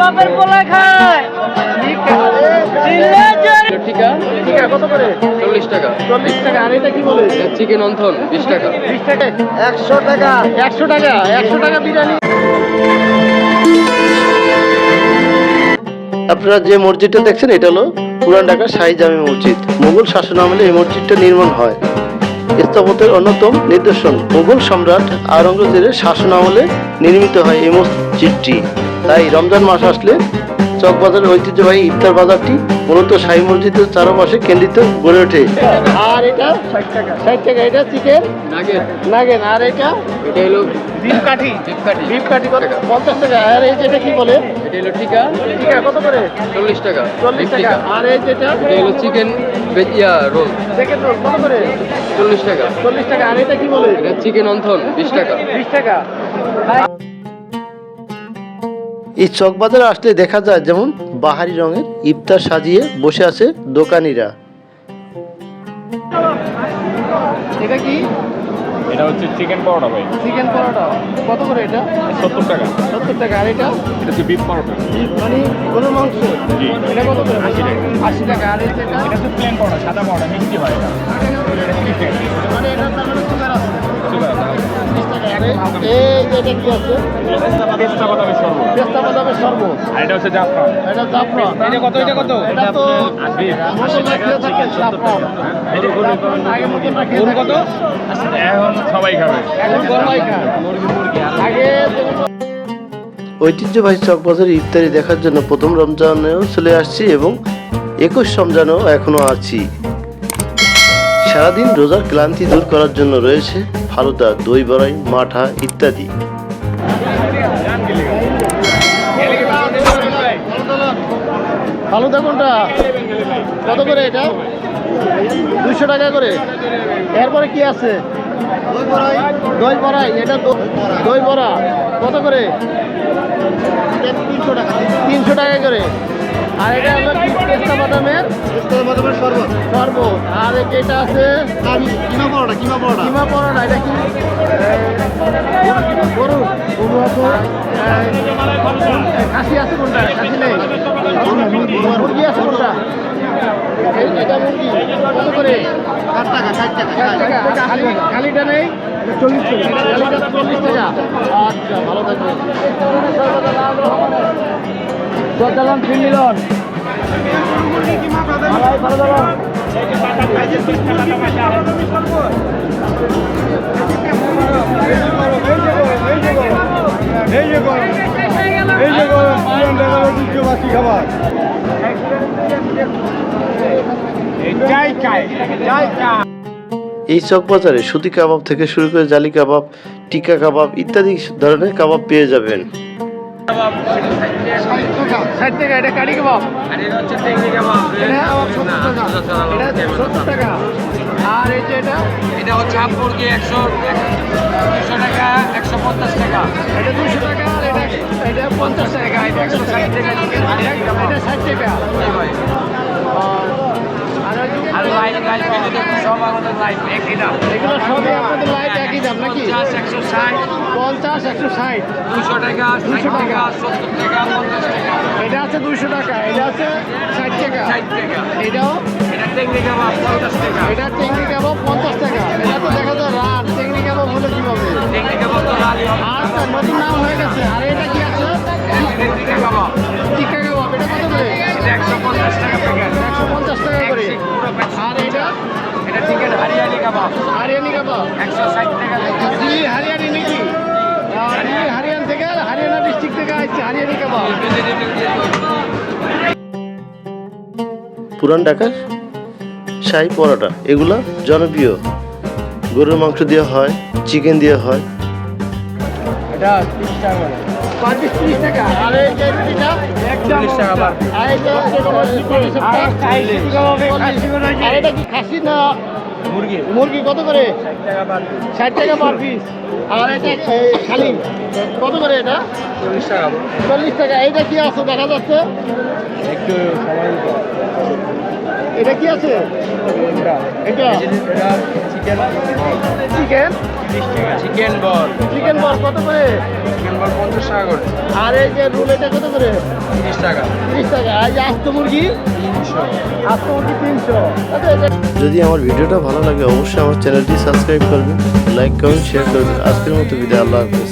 বাপের পোলা খায়। চিল্লা টিকা কত করে? চল্লিশ টাকা। চল্লিশ টাকা আর এটা কি বলে? চিকেন অন্থন বিশ টাকা। বিশ টাকা একশো টাকা একশো টাকা একশো টাকা বিরিয়ানি। আপনারা যে মসজিদটা দেখছেন এটা হলো পুরান ঢাকার শাহী জামি মসজিদ। মুঘল শাসন আমলে এই মসজিদটা নির্মাণ হয়। স্থাপত্যের অন্যতম নিদর্শন মুঘল সম্রাট আওরঙ্গজেবের শাসন আমলে নির্মিত হয় এই মসজিদটি। তাই রমজান মাস আসলে চকবাজারের ঐতিহ্যবাহী ইফতার বাজারটি মূলত শাহী মসজিদের চারপাশে কেন্দ্রিত গড়ে ওঠে। আর এটা ষাট টাকা। ষাট টাকা এটা চিকেন? নাগেন। আর এটা? এটা হলো বিফ কাঠি। কাঠি কত? পঞ্চাশ টাকা। আর এই যেটা কি বলে? এটা হলো টিকা। আছে কত করে? চল্লিশ টাকা। চল্লিশ টাকা। আর এই যেটা? এটা হলো চিকেন ইয়া রোল। সেকেন্ড রোল কত করে? চল্লিশ টাকা। চল্লিশ টাকা। আর এটা কি বলে? এটা চিকেন অন্থন বিশ টাকা। বিশ টাকা। এই চকবাজারে আসলে দেখা যায় যেমন বাহারি রঙের ইফতার সাজিয়ে বসে আছে দোকানিরা। এটা কি? এটা হচ্ছে চিকেন পরোটা ভাই। চিকেন পরোটা। কত করে এটা? সত্তর টাকা। সত্তর টাকা। আর এটা? এটা হচ্ছে বিফ পরোটা। মানে গরুর মাংস? এটা কত করে? আশি টাকা। আশি টাকা। আর এটা? এটা হচ্ছে প্লেন পরোটা সাদা পরোটা মিষ্টি হয় এটা। এটা ত্রিশ টাকা মানে এটা মানে সুগার আছে। সুগার আছে। এটা কি আছে পেস্তা বাদামের শরবত। পেস্তা বাদামের শরবত। আর এটা হচ্ছে জাফরান। এটা জাফরান। এটা কত এটা কত? এটা তো আশি। মশলা খেয়ে থাকে জাফরান। আগে মশলা খেয়ে কত? এখন সবাই খাবে। এখন গরমাই খায়। আগে ঐতিহ্যবাহী চকবাজারে ইফতারি দেখার জন্য প্রথম রমজানেও চলে আসছি এবং একুশ রমজানেও এখনও আছি। সারাদিন রোজার ক্লান্তি দূর করার জন্য রয়েছে ফালুদা দই বড়াই মাঠা ইত্যাদি। ফালুদা কোনটা? কত করে এটা? দুইশো টাকা করে। এরপরে কি আছে? দই বড়াই এটা দই বড়া কত করে? তিনশো টাকা। তিনশো টাকা করে। আর এটা হলো পেস্তা বাদামের? পেস্তা বাদামের শরবত। শরবত আর এটা আছে কিমা পরোটা কিমা পরোটা? কিমা পরোটা এটা কি? গরু গরু আছে। খাসি আছে কোনটা? খাসি নেই। মুরগি আছে কোনটা? এটা মুরগি কত করে? ষাট টাকা ষাট টাকা ষাট টাকা। খালিটা নেই? চল্লিশ টাকা। খালিটা চল্লিশ টাকা। আচ্ছা ভালো থাকবেন। চললাম তিন মিলন ভালো ভালো থাকো এই চক বাজারে সুতি কাবাব থেকে শুরু করে জালি কাবাব, টিকা কাবাব ইত্যাদি ধরনের কাবাব পেয়ে যাবেন। ষাট টাকা এটা কারি কাবাব টাকা আর এই যে এটা এটা হচ্ছে হাফ মুরগি একশো দুশো টাকা একশো পঞ্চাশ টাকা এটা দুশো টাকা আর এটা এটা পঞ্চাশ টাকা এটা একশো ষাট টাকা এটা ষাট টাকা আর- আর ওই যে- আর লাইন লাইন পেলে সব আমাদের লাইন একই দাম এগুলো সবই আপনাদের লাইট একই দাম নাকি পঞ্চাশ একশো ষাট পঞ্চাশ একশো ষাট দুশো টাকা ষাট টাকা সত্তর টাকা পঞ্চাশ টাকা এটা আছে দুশো টাকা এটা আছে ষাট টাকা ষাট টাকা এটাও এটা পঞ্চাশ টাকা এটা টেকনিক পঞ্চাশ টাকা এটা পুরান ঢাকার শাহী পরোটা এগুলো জনপ্রিয়। গরুর মাংস দিয়ে হয় চিকেন দিয়ে হয়। টাকা এটা মুরগি। মুরগি কত করে? ষাট টাকা পার পিস আর এটা খালি। কত করে এটা? চল্লিশ টাকা। চল্লিশ টাকা। এইটা কি আছে? দেখা যাচ্ছে? একটু সময় এটা কি আছে? এটা? Chicken chicken chicken ball chicken ball কত করে? চিকেন বল পঞ্চাশ টাকা করে। আর এই যে রোল এটা কত করে? তিরিশ টাকা। তিরিশ টাকা। আর আস্ত মুরগি? আস্ত মুরগি তিনশো। যদি আমার ভিডিওটা ভালো লাগে অবশ্যই আমার চ্যানেলটি সাবস্ক্রাইব করবেন লাইক কমেন্ট শেয়ার করবেন। আজকের মতো বিদায় আল্লাহ হাফেজ।